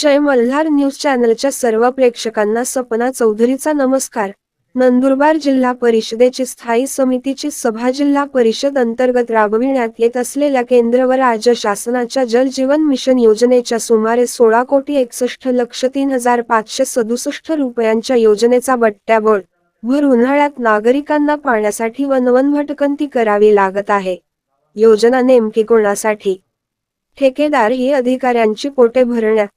जय Malhar news चॅनलच्या सर्व प्रेक्षकांना सपना चौधरीचा नमस्कार. नंदुरबार जिल्हा परिषदेची स्थायी समितीची सभा जिल्हा परिषद अंतर्गत राबविण्यात येत असलेल्या केंद्र व राज्य शासनाच्या जल जीवन मिशन योजनेच्या सुमारे सोळा कोटी एकसष्ट लक्ष तीन हजार पाचशे सदुसष्ट रुपयांच्या योजनेचा बट्ट्याबोळ. भर उन्हाळ्यात नागरिकांना पाण्यासाठी वनवन भटकंती करावी लागत आहे. योजना नेमकी कोणासाठी? ठेकेदार ही अधिकाऱ्यांची पोटे भरण्यात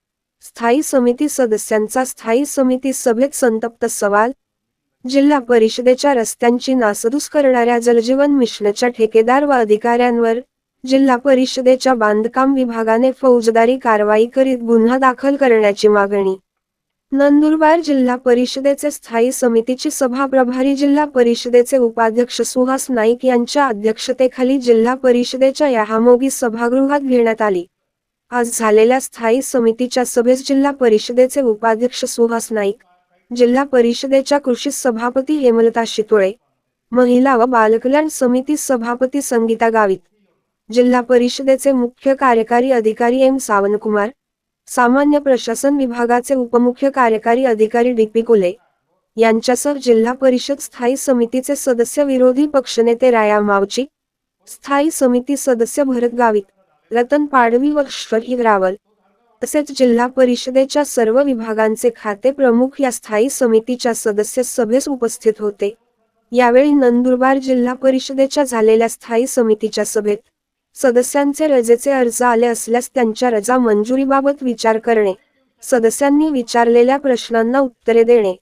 स्थायी समिती सदस्यांचा स्थायी समिती सभेत संतप्त सवाल जिल्हा परिषदेच्या रस्त्यांची नासधूस करणाऱ्या जलजीवन मिशनच्या ठेकेदार व अधिकाऱ्यांवर जिल्हा परिषदेच्या बांधकाम विभागाने फौजदारी कारवाई करीत गुन्हा दाखल करण्याची मागणी. नंदुरबार जिल्हा परिषदेचे स्थायी समितीची सभा प्रभारी जिल्हा परिषदेचे उपाध्यक्ष सुहास नाईक यांच्या अध्यक्षतेखाली जिल्हा परिषदेच्या याहामोगी सभागृहात घेण्यात आली. आज झालेल्या स्थायी समितीच्या सभेस जिल्हा परिषदेचे उपाध्यक्ष सुहास नाईक जिल्हा परिषदेच्या कृषी सभापती हेमलता शितोळे महिला व बालकल्याण समिती सभापती संगीता गावित जिल्हा परिषदेचे मुख्य कार्यकारी अधिकारी एम सावनकुमार सामान्य प्रशासन विभागाचे उपमुख्य कार्यकारी अधिकारी डी पी कुले यांच्यासह जिल्हा परिषद स्थायी समितीचे सदस्य विरोधी पक्षनेते राया मावची स्थायी समिती सदस्य भरत गावित रतन पाडवी व श्वरी रावल तसेच जिल्हा परिषदेच्या सर्व विभागांचे खाते प्रमुख या स्थायी समितीच्या सदस्य सभेस उपस्थित होते. यावेळी नंदुरबार जिल्हा परिषदेच्या झालेल्या स्थायी समितीच्या सभेत सदस्यांचे रजेचे अर्ज आले असल्यास त्यांच्या रजा मंजुरीबाबत विचार करणे सदस्यांनी विचारलेल्या प्रश्नांना उत्तरे देणे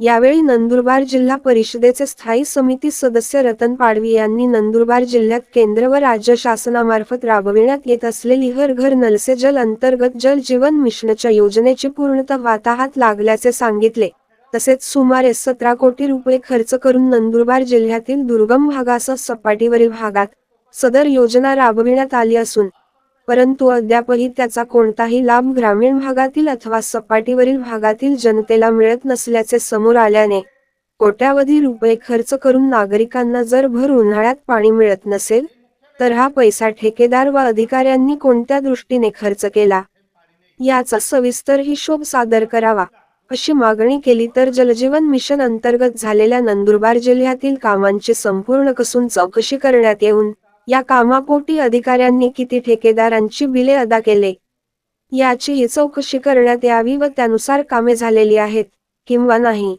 यावेळी नंदुरबार जिल्हा परिषदेचे स्थायी समिती सदस्य रतन पाडवी यांनी नंदुरबार जिल्ह्यात केंद्र व राज्य शासनामार्फत राबविण्यात येत असलेली हर घर नलसे जल अंतर्गत जल जीवन मिशनच्या योजनेची पूर्णतः वाताहात लागल्याचे सांगितले. तसेच सुमारे सतरा कोटी रुपये खर्च करून नंदुरबार जिल्ह्यातील दुर्गम भागासह सपाटीवरील भागात सदर योजना राबविण्यात आली असून परंतु अद्यापही त्याचा कोणताही लाभ ग्रामीण भागातील अथवा सपाटीवरील भागातील जनतेला मिळत नसल्याचे समोर आल्याने कोट्यावधी रुपये खर्च करून नागरिकांना जर भर उन्हाळ्यात पाणी मिळत नसेल तर हा पैसा ठेकेदार व अधिकाऱ्यांनी कोणत्या दृष्टीने खर्च केला? याचा सविस्तर हिशोब सादर करावा अशी मागणी केली तर जलजीवन मिशन अंतर्गत झालेल्या नंदुरबार जिल्ह्यातील कामांची संपूर्ण कसून चौकशी करण्यात येऊन या कामापोटी अधिकाऱ्यांनी किती ठेकेदारांची बिले अदा केले? याचीही चौकशी करण्यात यावी व त्यानुसार कामे झालेली आहेत किंवा नाही?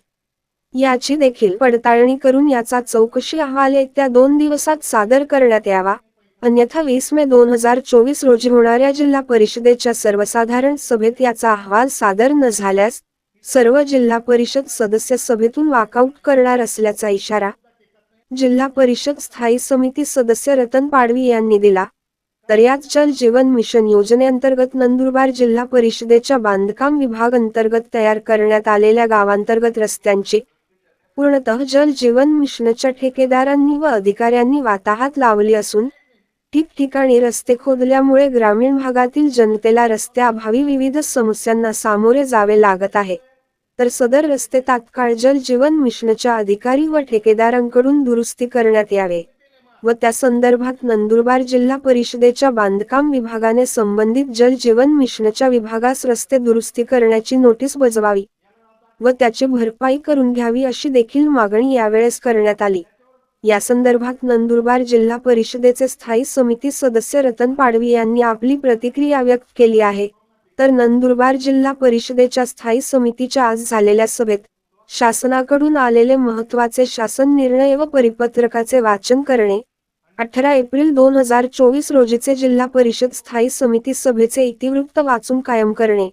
याची देखील पडताळणी करून याचा चौकशी अहवाल येत्या दोन दिवसात सादर करण्यात यावा. अन्यथा वीस मे दोन हजार चोवीस रोजी होणाऱ्या जिल्हा परिषदेच्या सर्वसाधारण सभेत याचा अहवाल सादर न झाल्यास सर्व जिल्हा परिषद सदस्य सभेतून वाकआउट करणार असल्याचा इशारा जिल्हा परिषद स्थायी समिती सदस्य रतन पाडवी यांनी दिला. तर यात जल जीवन मिशन योजनेअंतर्गत नंदुरबार जिल्हा परिषदेच्या बांधकाम विभाग अंतर्गत तयार करण्यात आलेल्या गावांतर्गत रस्त्यांची पूर्णतः जल जीवन मिशनच्या ठेकेदारांनी व अधिकाऱ्यांनी वाताहात लावली असून ठिकठिकाणी रस्ते खोदल्यामुळे ग्रामीण भागातील जनतेला रस्त्याअभावी विविध समस्यांना सामोरे जावे लागत आहे. तर सदर रस्ते तात्काळ जल जीवन मिशनच्या अधिकारी व ठेकेदारांकडून दुरुस्ती करण्यात यावे व त्या संदर्भात नंदुरबार जिल्हा परिषदेच्या बांधकाम विभागाने संबंधित जल जीवन मिशनच्या विभागास रस्ते दुरुस्ती करण्याची नोटीस बजवावी व त्याची भरपाई करून घ्यावी अशी देखील मागणी यावेळेस करण्यात आली. या संदर्भात नंदुरबार जिल्हा परिषदेचे स्थायी समिती सदस्य रतन पाडवी यांनी आपली प्रतिक्रिया व्यक्त केली आहे. तर नंदुरबार जिल्हा परिषदेच्या स्थायी समितीच्या आज झालेल्या सभेत शासनाकडून आलेले महत्त्वाचे शासन निर्णय व परिपत्रकाचे वाचन करणे अठरा एप्रिल दोन हजार चोवीस रोजीचे जिल्हा परिषद स्थायी समिती सभेचे इतिवृत्त वाचून कायम करणे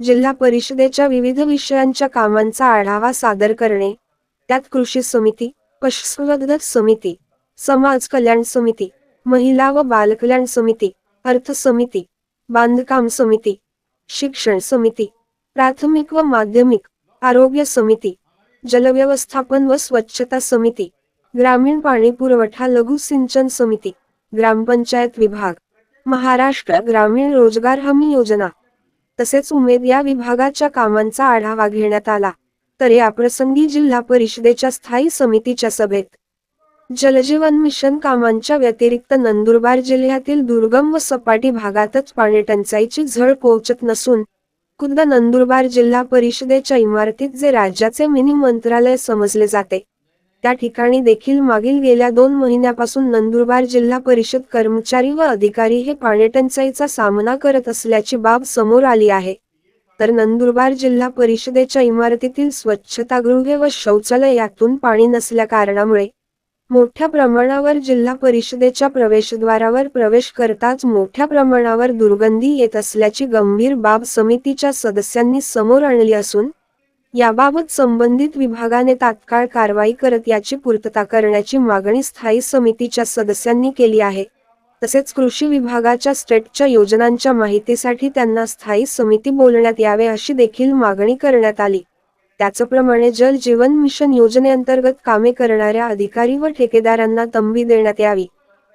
जिल्हा परिषदेच्या विविध विषयांच्या कामांचा आढावा सादर करणे त्यात कृषी समिती पशुसंवर्धन समिती समाज कल्याण समिती महिला व बालकल्याण समिती अर्थ समिती बांधकाम समिती शिक्षण समिती प्राथमिक व माध्यमिक आरोग्य समिती जलव्यवस्थापन व स्वच्छता समिती ग्रामीण पाणी पुरवठा लघु सिंचन समिती ग्रामपंचायत विभाग महाराष्ट्र ग्रामीण रोजगार हमी योजना. तसेच उमेद या विभागाच्या कामांचा आढावा घेण्यात आला. तर याप्रसंगी जिल्हा परिषदेच्या स्थायी समितीच्या सभेत जलजीवन मिशन कामांच्या व्यतिरिक्त नंदुरबार जिल्ह्यातील दुर्गम व सपाटी भागातच पाणी टंचाईची झळ पोहोचत नसून खुद्द नंदुरबार जिल्हा परिषदेच्या इमारतीत जे राज्याचे मिनी मंत्रालय समजले जाते त्या ठिकाणी देखील मागील गेल्या दोन महिन्यापासून नंदुरबार जिल्हा परिषद कर्मचारी व अधिकारी हे पाणीटंचाईचा सामना करत असल्याची बाब समोर आली आहे. तर नंदुरबार जिल्हा परिषदेच्या इमारतीतील स्वच्छतागृहे व शौचालय यातून पाणी नसल्या कारणामुळे मोठ्या प्रमाणावर जिल्हा परिषदेच्या प्रवेशद्वारावर प्रवेश करताच मोठ्या प्रमाणावर दुर्गंधी येत असल्याची गंभीर बाब समितीच्या सदस्यांनी समोर आणली असून याबाबत संबंधित विभागाने तात्काळ कारवाई करत याची पूर्तता करण्याची मागणी स्थायी समितीच्या सदस्यांनी केली आहे. तसेच कृषी विभागाच्या स्टेटच्या योजनांच्या माहितीसाठी त्यांना स्थायी समिती बोलण्यात यावे अशी देखील मागणी करण्यात आली. त्याचप्रमाणे जल जीवन मिशन योजनेअंतर्गत कामे करणाऱ्या अधिकारी व ठेकेदारांना तंबी देण्यात यावी.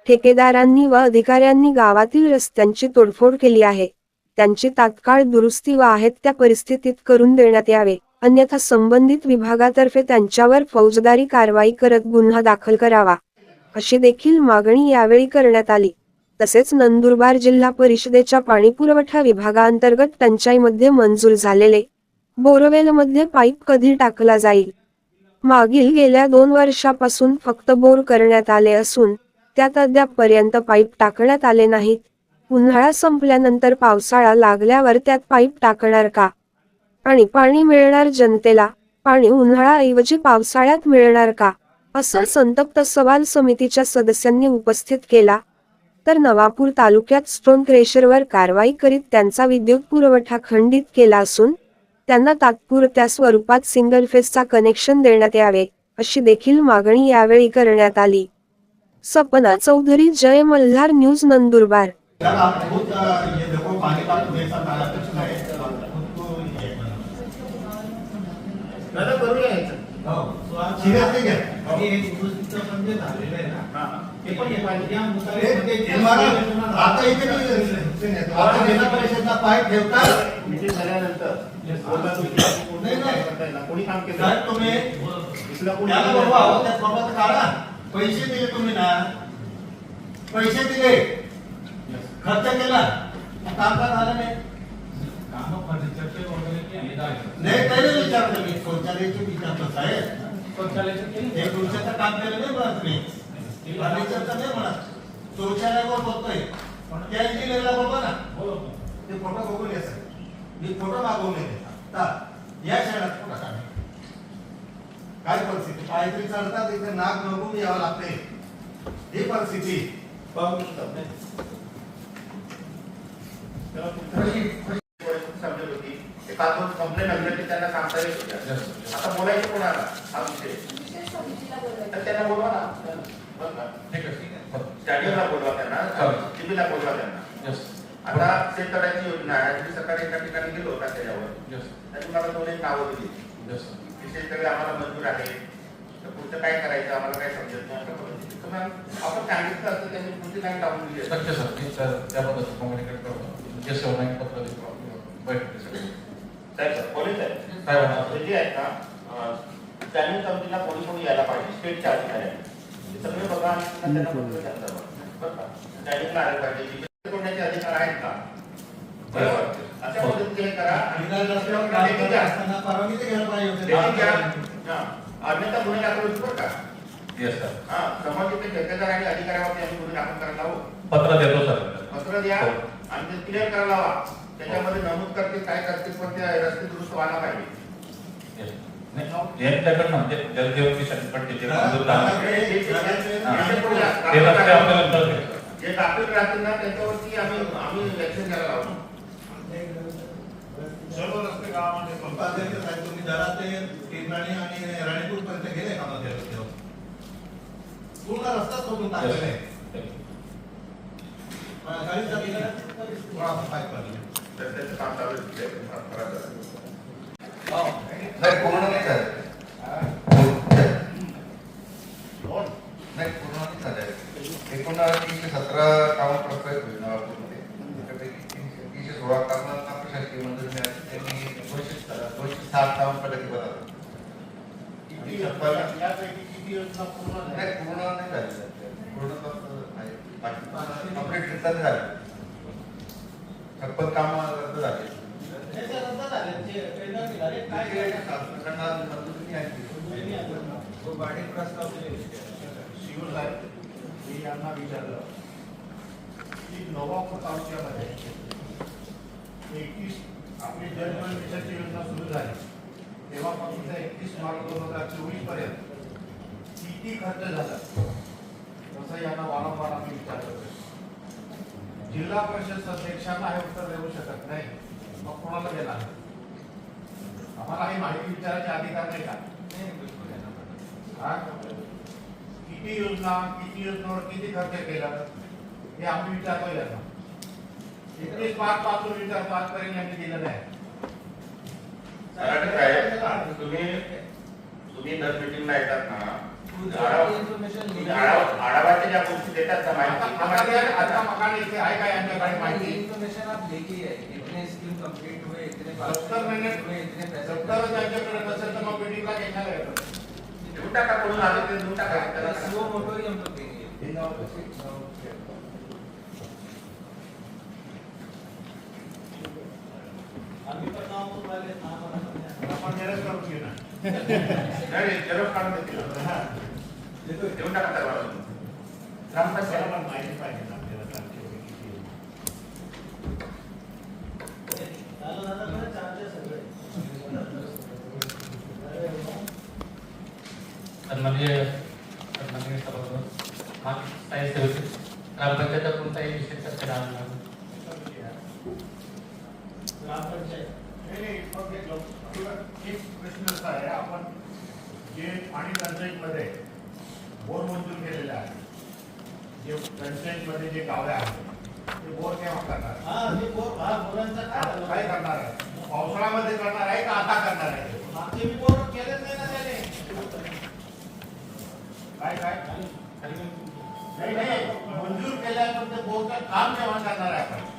ठेकेदारांनी व अधिकाऱ्यांनी गावातील रस्त्यांची तोडफोड केली आहे. त्यांची तात्काळ दुरुस्ती व आहेत त्या परिस्थितीत करून देण्यात यावे. अन्यथा संबंधित विभागातर्फे त्यांच्यावर फौजदारी कारवाई करत गुन्हा दाखल करावा. अशी देखील मागणी यावेळी करण्यात आली. तसेच नंदुरबार जिल्हा परिषदेच्या पाणीपुरवठा विभागाअंतर्गत टंचाईमध्ये मंजूर झालेले बोरवेलमध्ये पाईप कधी टाकला जाईल? मागील गेल्या दोन वर्षापासून फक्त बोर करण्यात आले असून त्यात अद्यापपर्यंत पाईप टाकण्यात आले नाहीत. उन्हाळा संपल्यानंतर पावसाळा लागल्यावर त्यात पाईप टाकणार का? आणि पाणी मिळणार जनतेला? पाणी उन्हाळाऐवजी पावसाळ्यात मिळणार का? असा संतप्त सवाल समितीच्या सदस्यांनी उपस्थित केला. तर नवापूर तालुक्यात स्टोन क्रेशरवर कारवाई करीत त्यांचा विद्युत पुरवठा खंडित केला असून त्यांना तात्पुरत्या स्वरूपात सिंगल फेसचा कनेक्शन देण्यात यावे अशी देखील मागणी यावेळी करण्यात आली. सपना चौधरी जय मल्हार न्यूज नंदुरबार. आता इथे मी पैसे दिले तुम्ही ना. पैसे दिले. खर्च केला. मग काम का झालं नाही. नाही तरी विचारतो मी. शौचालयाचे विचारतो साहेब. शौचालयाचं. हे पुरुषाचं काम केलं नाही म्हणत तुम्ही फर्निचरचं नाही म्हणत. शौचालयावर बोलतोय त्या इंजिनियरला बोलतो ना. बरोबर. ते फोटो बघून ये सर मी फोटो आता या क्षणात फोटो काढा. काय परिस्थिती? काहीतरी चढतात इथे नाक बघून यावं लागते ही परिस्थिती. त्यांना सांगता येत होत्या. आता बोलायचं कोणाला? हा विषय तर त्यांना बोलवा ना. स्टॅडियमला बोलवा त्यांना. टीव्हीला बोलवा त्यांना. आता शेतकऱ्याची योजना आहे. मी सकाळी एका ठिकाणी गेलो होता त्याच्यावर. त्यांनी मला दोन एक नावं दिली. की शेतकरी आम्हाला मंजूर आहे. तर पुढचं काय करायचं? आम्हाला काय समजत नाही. आपण सांगितलं असतं त्यांनी पुढची लाईन लावून दिली. नक्की सर. त्याबद्दल कम्युनिकेट करतो जे सेवन पत्र साहेब पोलीस आहेत. काय म्हणतात? हे जे आहेत ना त्यांनी समितीला कोणी कोणी यायला पाहिजे. स्टेटच्या अधिकाऱ्यांनी सगळे बघा त्यांना आले पाहिजे. कोणाचे अधिकार आहेत का बरोबर अशा पद्धतीने हे करा आणि निदान रस्त्यावर काम लेखी करत द्या. असताना परवानगी तर घ्यायला पाहिजे होती. लेखी द्या. हा. अन्यथा गुन्हे दाखल होतील बरं का येस सर हा संबंधित ठेकेदार आणि अधिकाऱ्यावरती आम्ही गुन्हे दाखल करायला लावू पत्र देतो सर पत्र द्या हो. आणि ते क्लिअर करायला लावा त्याच्यामध्ये नमूद करतील काय करतील पण ते रस्ते दुरुस्त व्हायला पाहिजे Yes. नाही यांच्याकडनं ते जलजीवन मिशन पट्टीचे मंजूर झाले. घराकडे- घराकडे- ते रस्ते आपल्याला कळतील सर. जे दाखल राहतील ना त्यांच्यावरती आम्ही आम्ही ऍक्शन घ्यायला लावतो सर्व रस्ते गावामध्ये संपादक साहेब तुम्ही जरा ते टिरणाणी आणि राणीपूर पर्यंत गेले का मध्ये रस्त्यावर पूर्ण रस्ता सोडून टाकलेला आहे Yes. गाडी चालली ना, थोडासा पाय पडला तर त्याचं काम चालू आहे. ते करा जरा. नाही पूर्ण नाही झालं कोण? नाही पूर्ण नाही झालं एकूण तीनशे सतरा कामं प्रस्तावित होईल नवापूरमध्ये त्यापैकी तीनशे तीनशे सोळा कामांना प्रशासकीय मंजुरी मिळाली त्यांनी दोनशे दोनशे सात कामं प्रगती पदार्थ किती यापैकी किती योजना पूर्ण झाल्या? नाही पूर्ण नाही झालेलं पूर्ण तर आहे कंप्लीट रिटर्न झाले. छप्पन कामं रद्द झाले. शिव साहेब मी यांना विचारलं. की नवापूर तालुक्यामध्ये एकतीस आपली जलजीवन मिशनची योजना सुरू झाली. तेव्हापासून ते एकतीस मार्च दोन हजार चोवीसपर्यंत किती खर्च झाला? तसं यांना वारंवार आम्ही विचारतो जिल्हा परिषद अध्यक्षांना हे उत्तर देऊ शकत नाही. मग कोणाला देणार? आम्हाला ही माहिती विचारायचे अधिकार नाही का? हा? किती योजना किती योजनावर किती खर्च केला? हे आम्ही विचारतो यांना. एकतीस पाच पासून विचारतो आजपर्यंत यांनी दिलं नाही मराठे साहेब तुम्ही तुम्ही दर मिटिंगला येतात ना. आढावा- तुम्ही आढावा- आढावाच्या ज्या गोष्टी देतात ना माहिती आता मकान इथे आहे का? यांच्याकडे माहिती? इन्फॉर्मेशन आप लेके ही इतने स्कीम कंप्लीट हुए इतने सत्तर महिने हुए इतने पैसे सत्तर यांच्याकडे नसेल तर मग मिटिंगला घेणार आहे. देऊन टाका कोणून आले ते देऊन टाका. त्याला काय? वो मोटो ही हम लोग देंगे आपण निरस करून पण किती आहे. सन्माननीय सन्माननीय सभागृह मागील स्थायी समिती ग्रामपंचायतचा कोणताही विषय चर्चेला आणला नाही. नाही, नाही, मग एक लोक- किंवा एक प्रश्न असा आहे. आपण जे पाणी टंचाईमध्ये बोर मंजूर केलेले आहे जे टंचाईमध्ये जे गावे आहेत ते बोर केव्हा करणार? काय करणार आहे? पावसाळ्यामध्ये करणार आहे का आता करणार आहे? काय काय? नाही नाही. मंजूर केल्यानंतर बोरचं काम केव्हा करणार आहे आपण?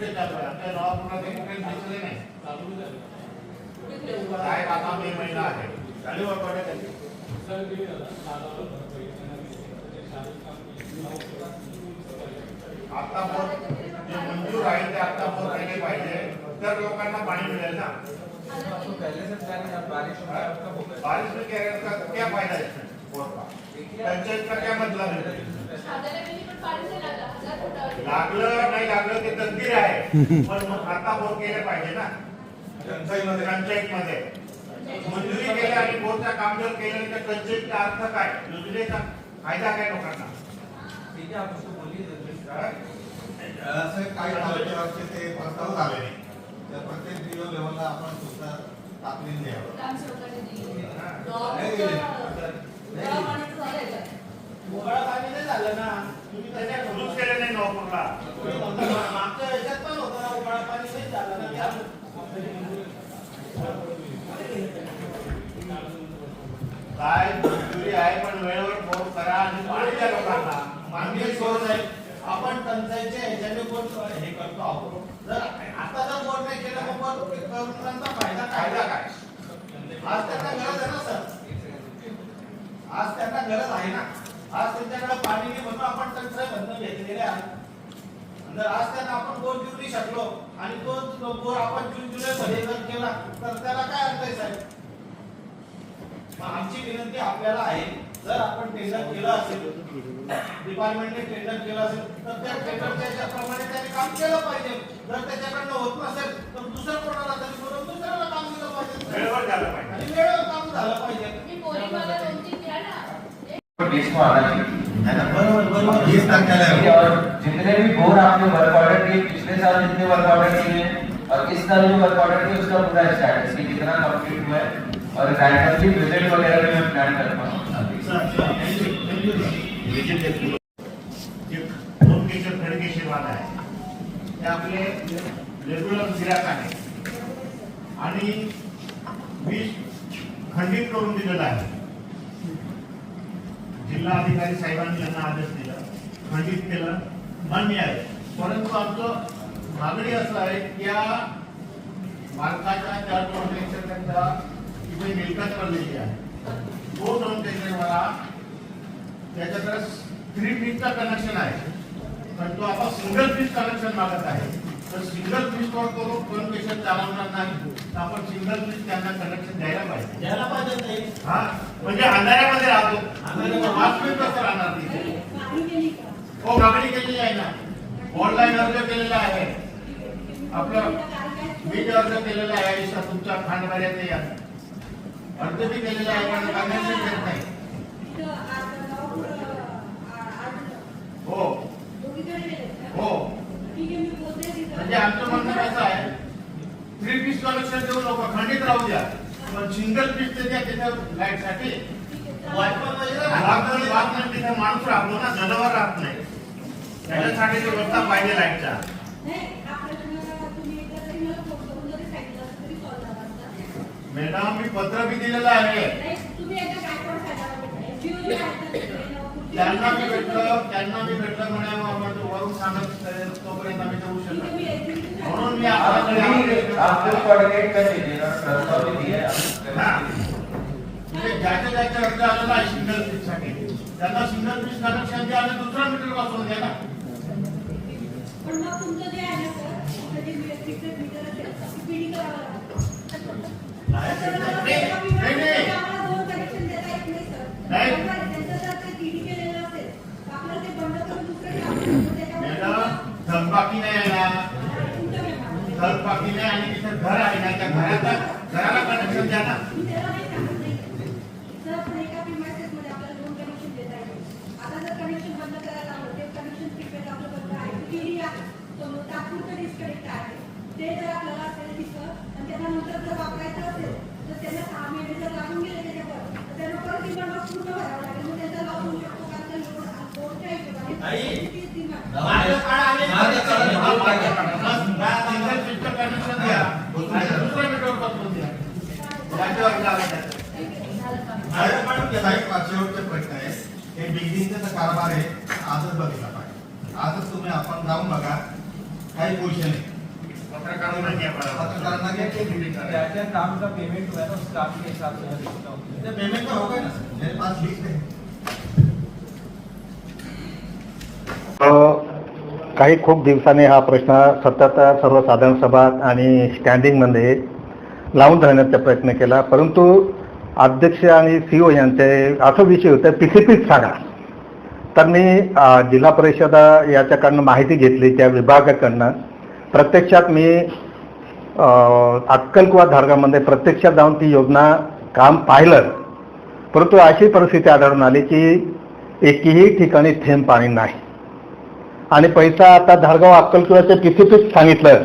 कुठे चालू आहे आपल्या नवापुरात कुठे दिसले नाही काय आता मे महिना आहे. चालू आता जे मंजूर आहे ते आता बोर केले पाहिजे तर लोकांना पाणी मिळेल ना. बारिश बारिश में क्या फायदा है पंचायत का क्या मतलब है लागलं. नाही लागलं ते तकदीर आहे. पण मग आता बोर केले पाहिजे ना. पंचायतमध्ये पंचायतमध्ये मंजुरी केली आणि बोरचा काम जर केलं तर पंचायतचा अर्थ काय? योजनेचा फायदा काय लोकांना? ठीक? असं काही तालुक्यावरचे ते प्रस्ताव झाले नाही. त्या प्रत्येक डीओ लेवलला आपण सुद्धा ताकदीन द्यावं मोकळा पाणी नाही झालं ना तुम्ही त्याने त्याच्या सुरूच केले नाही नोकरला तुम्ही म्हणता ना, मागच्या ह्याच्यात पण होतं ना उकाळा पाणी नाही झालं ना त्या काय मंजुरी आहे पण वेळेवर फोन करा आणि पाणी द्या लोकांना मानवी सोय आहे आपण टंचाईच्या ह्याच्याने कोण हे करतो आहोत जर आता जर बोर नाही केलं मग बोर करूनचा फायदा काय फायदा काय आज त्यांना गरज आहे ना सर? आज त्यांना गरज आहे ना? आज त्यांच्याकडे पाणी नाही म्हणून आपण टंचाई बंद घेतलेले आहे जर आज त्यांना आपण बोर देऊ नाही शकलो. आणि तो बोर आपण जून जुलै मध्ये जर केला तर त्याला काय अर्थ आहे साहेब? आमची विनंती आपल्याला आहे जर आपण टेंडर केलं असेल डिपार्टमेंटने टेंडर केलं असेल तर त्या टेंडरच्या याच्याप्रमाणे त्याने काम केलं पाहिजे. जर त्याच्याकडनं होत नसेल तर दुसऱ्या कोणाला तरी करून दुसऱ्याला काम दिलं पाहिजे. वेळेवर झालं पाहिजे. आणि वेळेवर काम झालं पाहिजे. बीच में आना चाहिए वीस तारखेला आहे. और जितने भी बोर आपने वर्क ऑर्डर किए पिछले साल जितने वर्क ऑर्डर किए हैं और इस साल जो वर्क ऑर्डर किए उसका पूरा स्टेटस की कितना कंप्लीट हुआ है और रैंडमली विज़िट वगैरह भी मैं प्लान हूँ केशर खडकेशर वाला आहे ते आपले रेग्युलर गिराक आहे आणि वीज खंडित करून दिलेलं आहे जिल्हा अधिकारी साहेबांनी यांना आदेश दिला. खंडित केलं. मान्य आहे. परंतु आमचं मागणी असं आहे की या मालकाच्या त्या त्यांच्या इथे मिळकत पडलेली आहे. तो वाला त्याच्याकडे थ्री फीटचं कनेक्शन आहे. पण तो आता सिंगल पीस कनेक्शन मागत आहे. तर सिंगल पीस वर करून दोन पेशंट चालवणार नाही. तर आपण सिंगल पीस त्यांना कनेक्शन द्यायला पाहिजे. द्यायला पाहिजे. हा. म्हणजे अंधाऱ्यामध्ये राहतो. वाचवीत कसं राहणार हो मागणी केलेली आहे ना. ऑनलाईन अर्ज केलेला आहे. आपलं मी जे अर्ज केलेला आहे आयुष्यात तुमच्या खांडवाड्यात अर्ज बी केलेला आहे पण कनेक्शन देत नाही. हो. हो. म्हणजे आमचं म्हणणं कसं आहे? थ्री पीस कलेक्शन देऊ नको खंडित राहू द्या. सिंगल पीस ते द्या तिथे लाइटसाठी तिथे माणूस राहतो ना जनावर राहत नाही. त्याच्यासाठी व्यवस्था पाहिजे लाईटचा. मॅडम मी पत्र बी दिलेलं आहे. त्यांना मी भेटलं त्यांना मी भेटलं म्हणे वरून सांगत तोपर्यंत आम्ही जाऊ शकत. म्हणून मी आप आपल्याकडे प्लीज आप आलो. लोग कोऑर्डिनेट कर लीजिए ना प्रस्ताव. म्हणजे ज्याच्या ज्याच्या अर्ज आलेला आहे सिंगल पीससाठी. त्यांना सिंगल पीस कनेक्शन द्या आणि दुसरा मीटर बसवून द्या ना. मॅडम थकबाकी नाही आहे ना थकबाकी नाही आणि तिथे घर आहे ना त्या घराचा घराला कनेक्शन द्या ना ते जर आपल्याला असेल तिथं आणि त्यांना नंतर जर वापरायचं असेल तर त्यांना सहा महिने जर लागून गेले त्याच्यावर तर त्यांना परत डिमांड पूर्ण भरावं लागेल. मग त्यांचा लॉस होऊ शकतो कारण शेवटचा प्रश्न आहे. हे बिल्डिंगचा कारभार आहे. आजच बघितला पाहिजे. आजच तुम्ही आपण जाऊन बघा. काही पोझिशन आहे. पत्रकारांना घ्या बरोबर. पत्रकारांना घ्या की meeting करा. क्या-क्या काम का पेमेंट हुआ ना उस काम के हिसाब से मैं देखता हूँ ते पेमेंट तो होगा ना. सर मेरे पास लिस्ट है काही खूप दिवसांनी हा प्रश्न सतत सर्वसाधारण सभा आणि स्टँडिंगमध्ये लावून धरण्याचा प्रयत्न केला. परंतु अध्यक्ष आणि सी ओ यांचे असं विषय होतं पीसीपीच सांगा. तर मी जिल्हा परिषद याच्याकडनं माहिती घेतली त्या विभागाकडनं. प्रत्यक्षात मी अक्कलकुवा धारगामध्ये प्रत्यक्षात जाऊन ती योजना काम पाहिलं. परंतु अशी परिस्थिती आढळून आली की एकही ठिकाणी थेंब पाणी नाही. आणि पैसा आता धारगाव अक्कलकुवाच्या पीसीपीच सांगितलं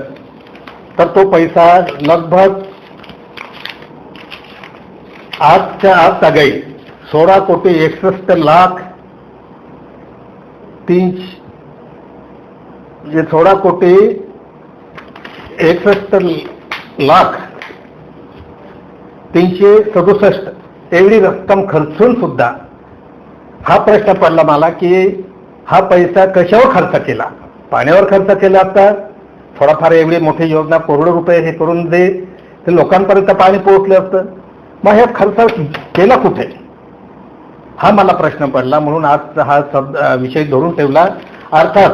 तर तो पैसा लगभग आजच्या आज सगळी सोळा कोटी एकसष्ट लाख तीन जे म्हणजे सोळा कोटी एकसष्ट लाख तीनशे सदुसष्ट एवढी रक्कम खर्चून सुद्धा हा प्रश्न पडला मला की हा पैसा कशावर खर्च केला? पाण्यावर खर्च केला असता थोडाफार एवढी मोठी योजना करोडो रुपये हे करून दे. ते लोकांपर्यंत पाणी पोहोचलं असतं. मग हे खर्च केला कुठे? हा मला प्रश्न पडला. म्हणून आज हा शब्द विषय धरून ठेवला. अर्थात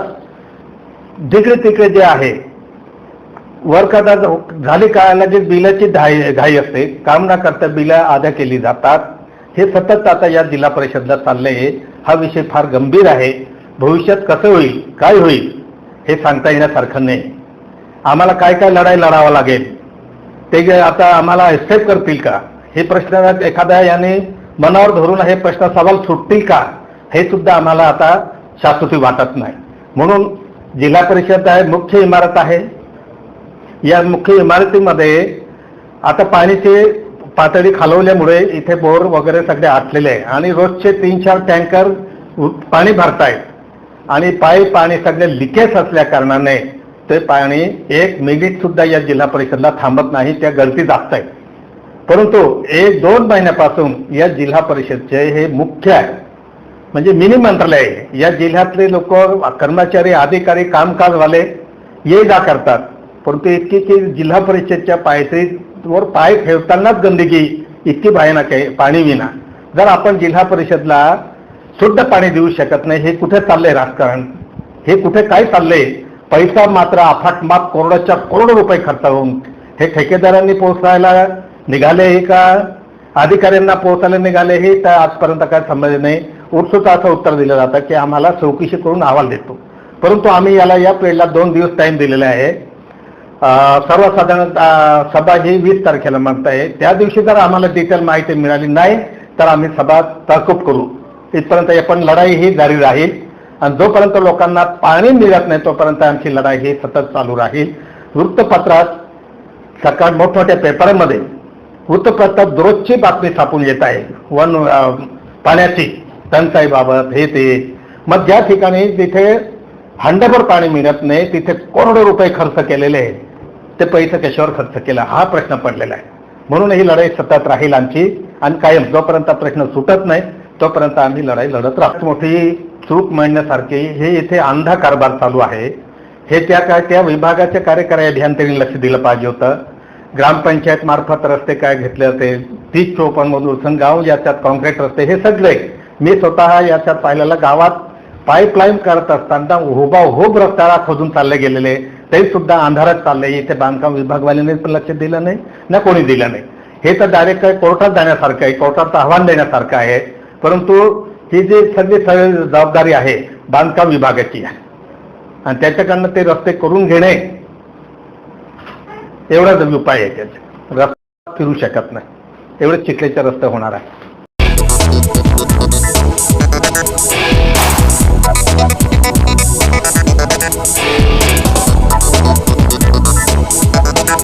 जिकडे तिकडे जे आहे वर्क आता झाली का जे बिलाची घाई घाई असते काम न करता बिलं आद्या केली जातात. हे सतत आता या जिल्हा परिषदला आहे हा विषय फार गंभीर आहे. भविष्यात कसं होईल काय होईल हे सांगता येण्यासारखं नाही. आम्हाला काय काय लढाई लढावं लागेल? ते जे आता आम्हाला एक्सेप्ट करतील का? हे प्रश्न एखाद्या याने मनावर धरून हे प्रश्न सवाल सुटतील का? हे सुद्धा आम्हाला आता शाश्वती वाटत नाही. म्हणून जिल्हा परिषद आहे मुख्य इमारत आहे. या मुख्य इमारतीमध्ये आता पाण्याची पातळी खालवल्यामुळे इथे बोर वगैरे सगळे आटलेले आहे. आणि रोजचे तीन चार टँकर पाणी भरतायत. आणि पायी पाणी सगळे लिकेज असल्या कारणाने ते पाणी एक मिनिट सुद्धा या जिल्हा परिषदला थांबत नाही त्या गळती जास्त आहेत परंतु एक दोन महिन्यापासून या जिल्हा परिषदचे हे मुख्य आहे. म्हणजे मिनी मंत्रालय आहे या जिल्ह्यातले लोक कर्मचारी अधिकारी कामकाजवाले ये जा करतात. परंतु इतकी की जिल्हा परिषदच्या पायथ्यावर पाय ठेवतानाच गंदगी इतकी भयानक आहे पाणी विना. जर आपण जिल्हा परिषदला शुद्ध पाणी देऊ शकत नाही हे कुठे चाललंय राजकारण? हे कुठे काय चाललंय? पैसा मात्र अफाटमाप करोडाच्या करोड रुपये खर्च होऊन हे ठेकेदारांनी पोहोचायला निघाले हे का? अधिकाऱ्यांना पोहोचायला निघाले हे तर आजपर्यंत काय समजले नाही. उत्सुक असं उत्तर दिलं जातं की आम्हाला चौकशी करून अहवाल देतो. परंतु आम्ही याला या पिरियडला दोन दिवस टाइम दिलेला आहे. सर्वसाधारण सभा ही वीस तारखेला मागताय. त्या दिवशी जर आम्हाला डिटेल माहिती मिळाली नाही तर आम्ही सभा तहकूब करू. इथपर्यंत पण लढाई ही जारी राहील. आणि जोपर्यंत लोकांना पाणी मिळत नाही तोपर्यंत आमची लढाई ही सतत चालू राहील. वृत्तपत्रात सकाळ मोठमोठ्या पेपरमध्ये वृत्तपत्रात दररोजची बातमी छापून येत आहे. वन पाण्याची टंचाईबाबत हे ते. मग ज्या ठिकाणी जिथे हंडभर पाणी मिळत नाही तिथे करोडो रुपये खर्च केलेले आहेत. ते पैसे कशावर खर्च केला हा प्रश्न पडलेला आहे. म्हणून ही लढाई सतत राहील आमची आणि कायम जोपर्यंत प्रश्न सुटत नाही तोपर्यंत आम्ही लढाई लढत राहतो मोठी चूक म्हणण्यासारखी हे इथे अंधा कारभार चालू आहे. हे त्या काय त्या विभागाच्या कार्यकारी अभियंत्यांनी लक्ष दिलं पाहिजे होतं. ग्रामपंचायत मार्फत रस्ते काय घेतले होते तीस चोपन्न मधून गाव याच्यात कॉन्क्रीट रस्ते हे सगळे. मी स्वतः याच्यात पाहिलेलं गावात पाईपलाईन करत असताना हुबाहूब रस्त्याला खोदून चालले गेलेले. ते सुद्धा अंधारात चालले इथे बांधकाम विभागवाल्यांनी पण लक्ष दिलं नाही ना कोणी दिलं नाही. हे तर डायरेक्ट कोर्टात जाण्यासारखं आहे. कोर्टात आव्हान देण्यासारखं आहे. परंतु ही जी सगळी सगळी जबाबदारी आहे बांधकाम विभागाची आहे. आणि त्याच्याकडनं ते रस्ते करून घेणे एवढाच उपाय आहे त्याचा. रस्ता फिरू शकत नाही. एवढे चिखलेचे रस्ते होणार आहे